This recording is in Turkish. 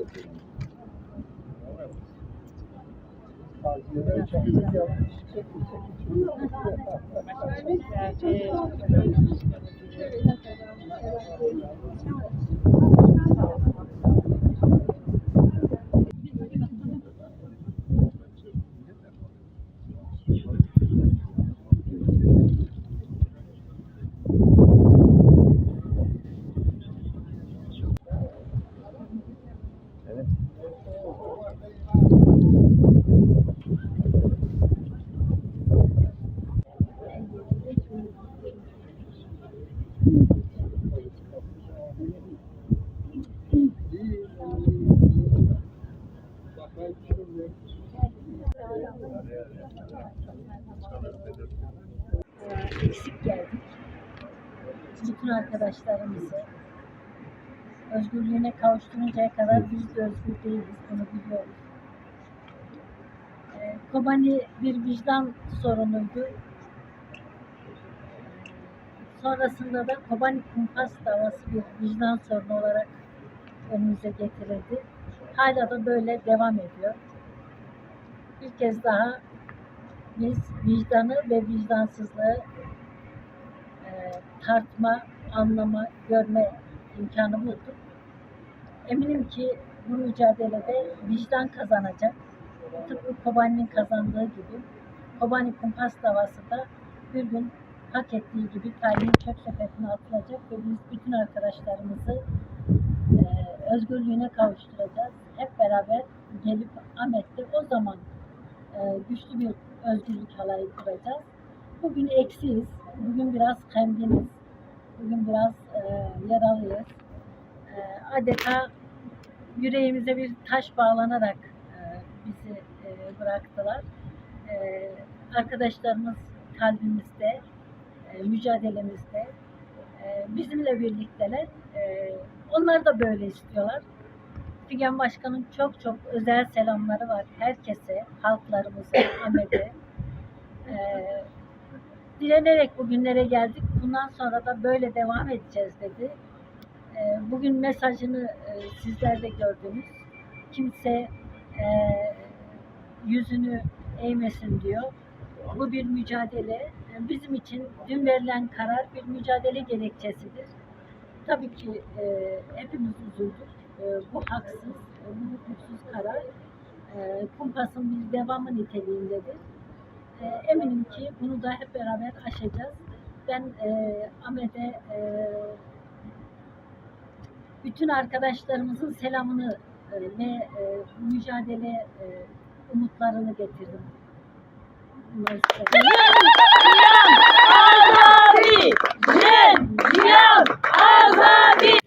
Ee, eksik geldik. Bütün arkadaşlarımızı özgürlüğüne kavuşturuncaya kadar biz de özgür değiliz. Bunu biliyoruz. Ee, Kobani bir vicdan sorunuydu. Sonrasında da Kobani kumpas davası bir vicdan sorunu olarak önümüze getirildi. Hala da böyle devam ediyor. Bir kez daha biz vicdanı ve vicdansızlığı e, tartma, anlama, görme imkanı bulduk. Eminim ki bu mücadelede vicdan kazanacak. Tıpkı Kobani'nin kazandığı gibi Kobani kumpas davası da bir gün hak ettiği gibi tarihin çöp sepetine atılacak ve biz bütün arkadaşlarımızı e, özgürlüğüne kavuşturacağız. Hep beraber gelip Ahmet'te o zaman e, güçlü bir özgürlük halayı kuracağız. Bugün eksiyiz. Bugün biraz kendiniz. Bugün biraz e, yaralıyız. E, adeta yüreğimize bir taş bağlanarak e, bizi e, bıraktılar. E, arkadaşlarımız kalbimizde, e, mücadelemizde. E, bizimle birlikteler. E, onlar da böyle istiyorlar. Figen Başkan'ın çok çok özel selamları var herkese, halklarımıza, Ahmet'e. Ee, dilenerek bugünlere geldik. Bundan sonra da böyle devam edeceğiz dedi. Ee, bugün mesajını e, sizler de gördünüz. Kimse e, yüzünü eğmesin diyor. Bu bir mücadele. Bizim için dün verilen karar bir mücadele gerekçesidir. Tabii ki e, hepimiz üzüldük. E, bu haksız, e, bu hukuksuz karar e, kumpasın bir devamı niteliğindedir. Eminim ki bunu da hep beraber aşacağız. Ben e, Ahmet'e e, bütün arkadaşlarımızın selamını ve e, mücadele e, umutlarını getirdim. Azadi! Jen! Azadi!